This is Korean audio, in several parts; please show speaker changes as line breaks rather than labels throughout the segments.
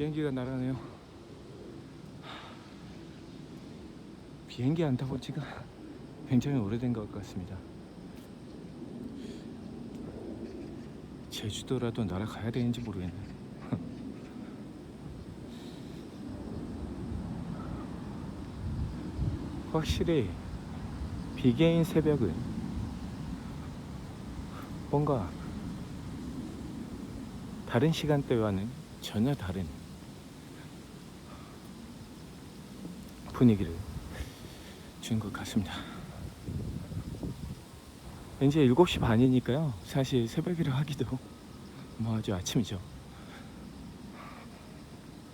비행기가 날아가네요. 비행기 안 타본 지가 굉장히 오래된 것 같습니다. 제주도라도 날아가야 되는지 모르겠네. 확실히 비개인 새벽은 뭔가 다른 시간대와는 전혀 다른 분위기를 준 것 같습니다. 이제 7시 반이니까요. 사실 새벽이라 하기도 뭐 아주 아침이죠.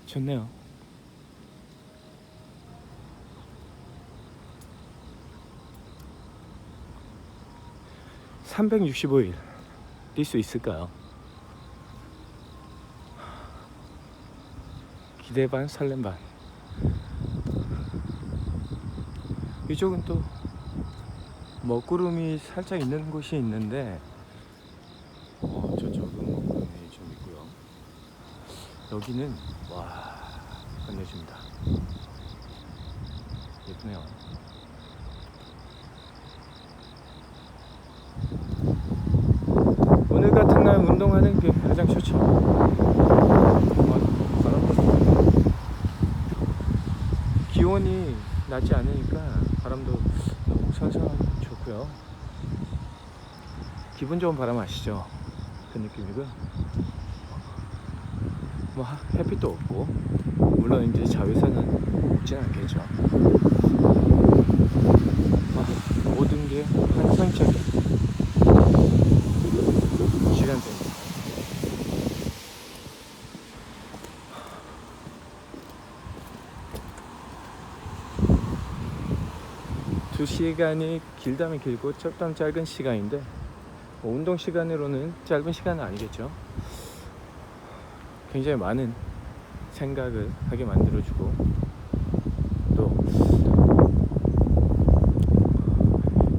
좋네요. (365일) 뛸 수 있을까요? 기대 반 설렘 반 이쪽은 또 먹구름이 살짝 있는 곳이 있는데 어, 저쪽은 먹구름이 좀 있고요. 여기는 와 끝내줍니다. 예쁘네요. 오늘 같은 날 운동하는 게 가장 좋죠. 기온이 낮지 않으니까 바람도 너무 선선하고 좋고요. 기분 좋은 바람 아시죠? 그 느낌이고요. 뭐 하- 햇빛도 없고 물론 이제 자외선은 없진 않겠죠. 아, 모든 게 환상적인 시간대입니다. 두 시간이 길다면 길고 짧다면 짧은 시간인데 뭐 운동 시간으로는 짧은 시간은 아니겠죠. 굉장히 많은 생각을 하게 만들어주고 또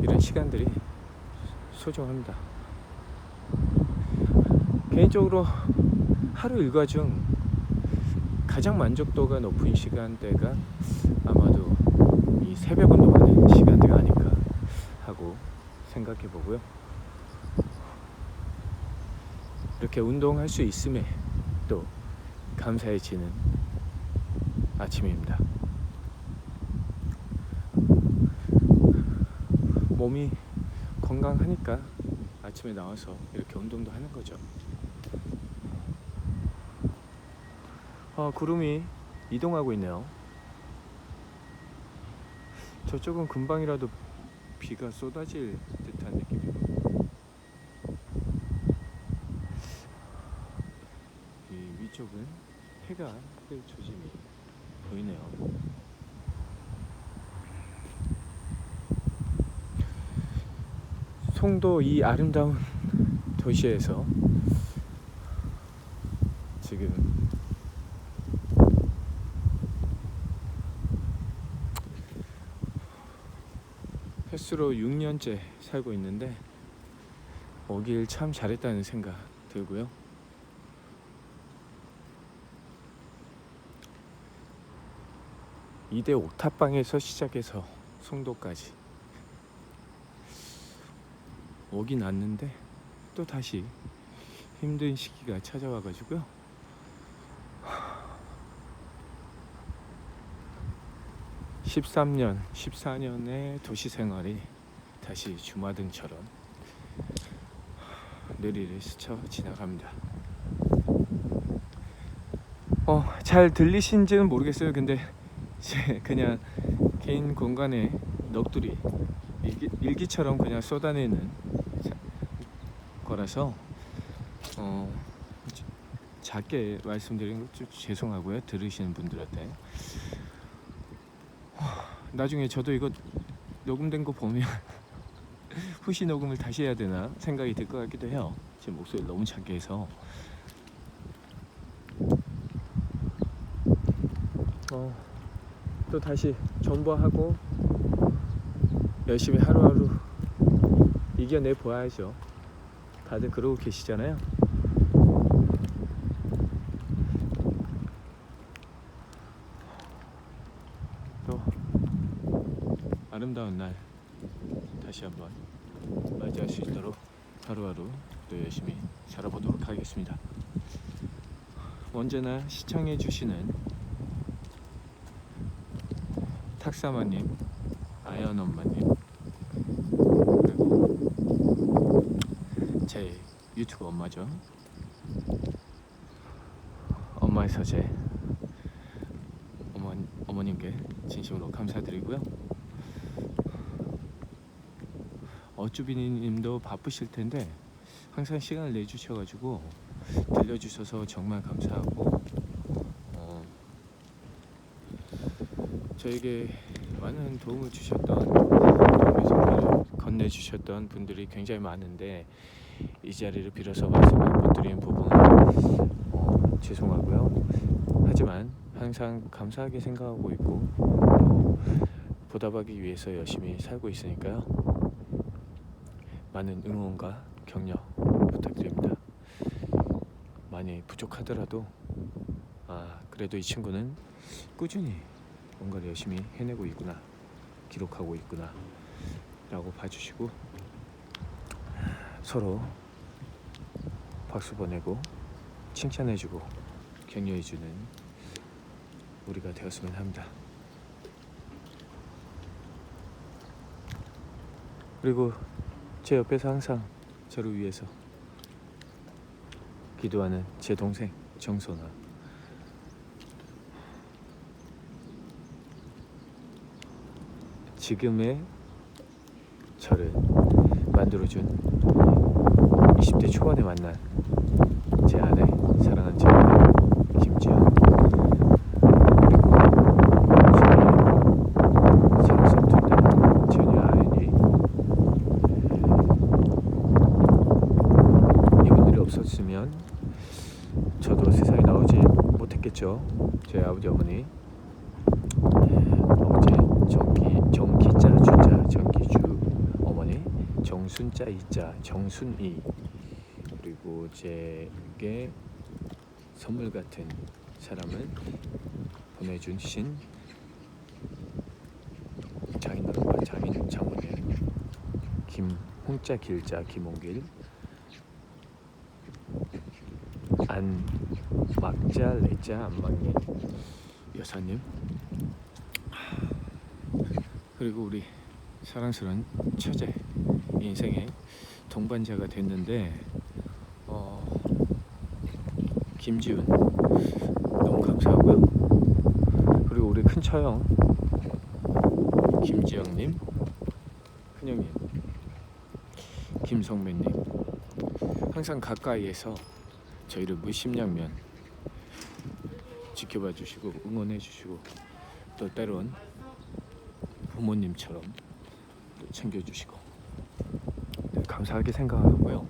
이런 시간들이 소중합니다. 개인적으로 하루 일과 중 가장 만족도가 높은 시간대가 아마도 이 새벽 운동하는 시간대가 아닐까 하고 생각해 보고요. 이렇게 운동할 수 있음에 또 감사해지는 아침입니다. 몸이 건강하니까 아침에 나와서 이렇게 운동도 하는 거죠. 아, 구름이 이동하고 있네요. 저쪽은 금방이라도 비가 쏟아질 듯한 느낌이고 이 위쪽은 해가 뜰 조짐이 보이네요. 송도 이 아름다운 도시에서 지금 횟수로 6년째 살고 있는데 오길 참 잘했다는 생각 들고요. 이대 옥탑방에서 시작해서 송도까지 오긴 왔는데 또 다시 힘든 시기가 찾아와가지고요. 13년, 14년의 도시 생활이 다시 주마등처럼 느리를 스쳐 지나갑니다. 어, 잘 들리신지는 모르겠어요. 근데 제 그냥 개인 공간에 넋두리 일기, 일기처럼 그냥 쏟아내는 자- 거라서 어, 자- 작게 말씀드리는 것좀 죄송하고요. 들으시는 분들한테. 나중에 저도 이거 녹음된 거 보면 후시 녹음을 다시 해야 되나 생각이 들 것 같기도 해요. 제 목소리 너무 작게 해서. 어, 또 다시 존버하고 열심히 하루하루 이겨내 보아야죠. 다들 그러고 계시잖아요. 아름다운 날 다시 한번 맞이할 수 있도록 하루하루 또 열심히 살아보도록 하겠습니다. 언제나 시청해 주시는 탁사마님, 아연 엄마님, 그리고 제 유튜브 엄마죠. 엄마의 서재 어머, 어머님께 진심으로 감사드리고요. 어쭈비님도 바쁘실 텐데 항상 시간을 내주셔가지고 들려주셔서 정말 감사하고 어, 저에게 많은 도움을 주셨던 건네주셨던 분들이 굉장히 많은데 이 자리를 빌어서 말씀을 못 드린 부분 어, 죄송하고요. 하지만 항상 감사하게 생각하고 있고 또 보답하기 위해서 열심히 살고 있으니까요. 많은 응원과 격려 부탁드립니다. 많이 부족하더라도 아 그래도 이 친구는 꾸준히 뭔가를 열심히 해내고 있구나 기록하고 있구나 라고 봐주시고 서로 박수 보내고 칭찬해주고 격려해주는 우리가 되었으면 합니다. 그리고 제 옆에서 항상 저를 위해서 기도하는 제 동생 정선아. 지금의 저를 만들어준 20대 초반에 만난 제 아내 사랑하는 제 아내 김지연 그리고 저의 새로 섭둔다 전혀 아연이 이분들이 없었으면 저도 세상에 나오지 못했겠죠 제 아버지 어머니 어제 정기 정기자 주자 정기주 어머니 정순자 이자 정순이 그리고 제게 선물 같은 사람을 보내준 신 장인어른과 장인 장모님 김홍자 길자 김홍길 안 막자 레자 안막님 여사님. 그리고 우리 사랑스러운 처제 인생의 동반자가 됐는데 어, 김지훈 너무 감사하고요. 그리고 우리 큰 처형 김지영님 큰형님 김성매님 항상 가까이에서 저희를 무심양면 지켜봐 주시고 응원해 주시고 또 때론 부모님처럼 또 챙겨 주시고. 네, 감사하게 생각하고요.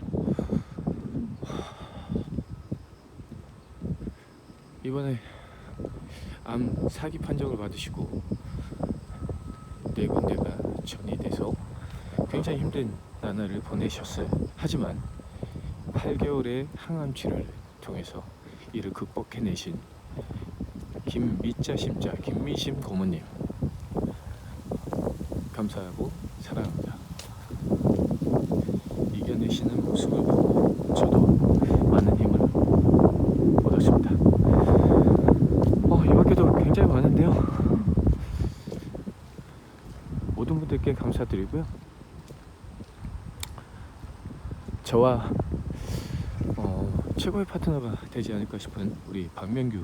이번에 암 사기 판정을 받으시고 네 군데가 전이 돼서 굉장히 힘든 나날을 보내셨어요. 하지만 8개월의 항암 치료를 통해서 이를 극복해내신 김미자 심자 김미심 고모님 감사하고 사랑합니다. 이겨내시는 모습을 보고 저도 많은 힘을 얻었습니다. 어, 이 밖에도 굉장히 많은데요. 모든 분들께 감사드리고요. 저와 어, 최고의 파트너가 되지 않을까 싶은 우리 박명규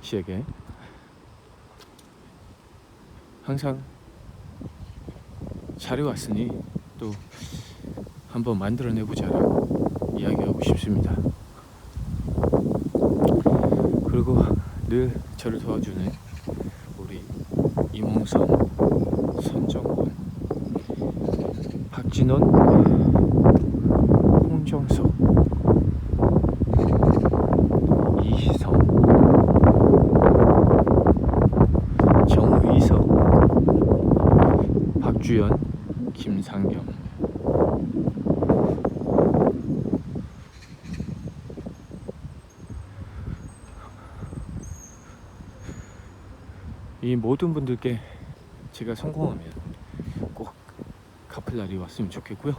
씨에게 항상 잘해왔으니 또 한번 만들어내보자라고 이야기하고 싶습니다. 그리고 늘 저를 도와주는 우리 이몽성, 선정권, 박진원, 홍정석, 이희성, 정의석, 박주연, 김상경. 이 모든 분들께 제가 성공하면 꼭 갚을 날이 왔으면 좋겠고요.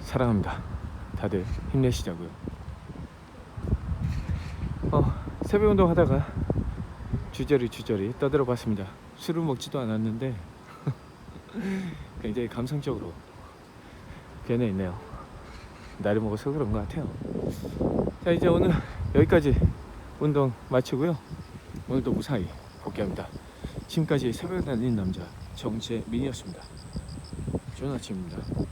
사랑합니다. 다들 힘내시자고요. 어, 새벽 운동 하다가 주저리 주저리 떠들어 봤습니다. 술을 먹지도 않았는데 굉장히 감성적으로 변해 있네요. 나를 먹어서 그런 것 같아요. 자 이제 오늘 여기까지 운동 마치고요. 오늘도 무사히 복귀합니다. 지금까지 새벽에 달린 남자 정재민이었습니다. 좋은 아침입니다.